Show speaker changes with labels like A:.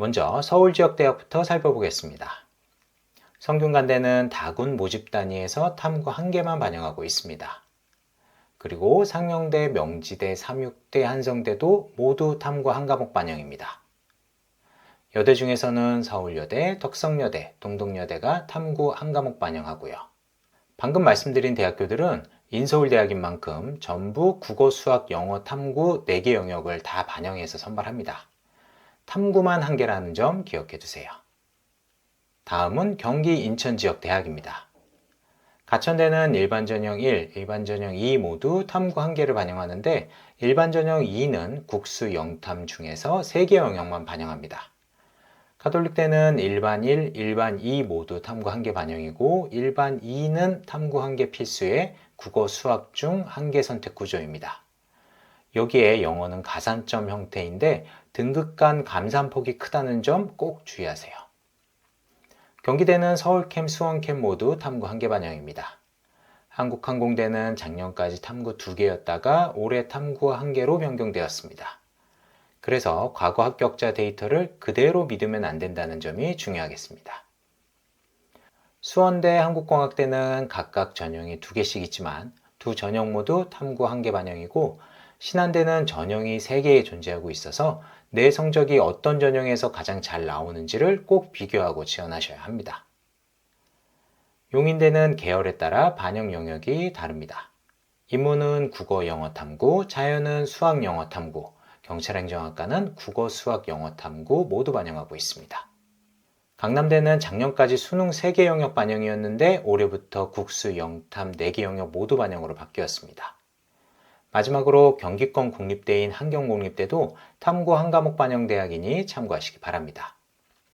A: 먼저 서울 지역 대학부터 살펴보겠습니다. 성균관대는 다군 모집 단위에서 탐구 한 개만 반영하고 있습니다. 그리고 상명대, 명지대, 삼육대, 한성대도 모두 탐구 한 과목 반영입니다. 여대 중에서는 서울여대, 덕성여대, 동덕여대가 탐구 한 과목 반영하고요. 방금 말씀드린 대학교들은 인서울대학인 만큼 전부 국어, 수학, 영어, 탐구 4개 영역을 다 반영해서 선발합니다. 탐구만 한 개라는 점 기억해 두세요. 다음은 경기 인천 지역 대학입니다. 가천대는 일반 전형 1, 일반 전형 2 모두 탐구 한 개를 반영하는데 일반 전형 2는 국수 영탐 중에서 3개 영역만 반영합니다. 가톨릭대는 일반 1, 일반 2 모두 탐구 한 개 반영이고 일반 2는 탐구 한 개 필수에 국어 수학 중 한 개 선택 구조입니다. 여기에 영어는 가산점 형태인데 등급 간 감산폭이 크다는 점 꼭 주의하세요. 경기대는 서울캠, 수원캠 모두 탐구 한개 반영입니다. 한국항공대는 작년까지 탐구 두 개였다가 올해 탐구 한 개로 변경되었습니다. 그래서 과거 합격자 데이터를 그대로 믿으면 안 된다는 점이 중요하겠습니다. 수원대, 한국공학대는 각각 전형이 두 개씩 있지만 두 전형 모두 탐구 한개 반영이고 신한대는 전형이 세개 존재하고 있어서 내 성적이 어떤 전형에서 가장 잘 나오는지를 꼭 비교하고 지원하셔야 합니다. 용인대는 계열에 따라 반영 영역이 다릅니다. 인문은 국어 영어 탐구, 자연은 수학 영어 탐구, 경찰행정학과는 국어 수학 영어 탐구 모두 반영하고 있습니다. 강남대는 작년까지 수능 3개 영역 반영이었는데 올해부터 국수, 영탐 4개 영역 모두 반영으로 바뀌었습니다. 마지막으로 경기권 국립대인 한경공립대도 탐구 한 과목 반영 대학이니 참고하시기 바랍니다.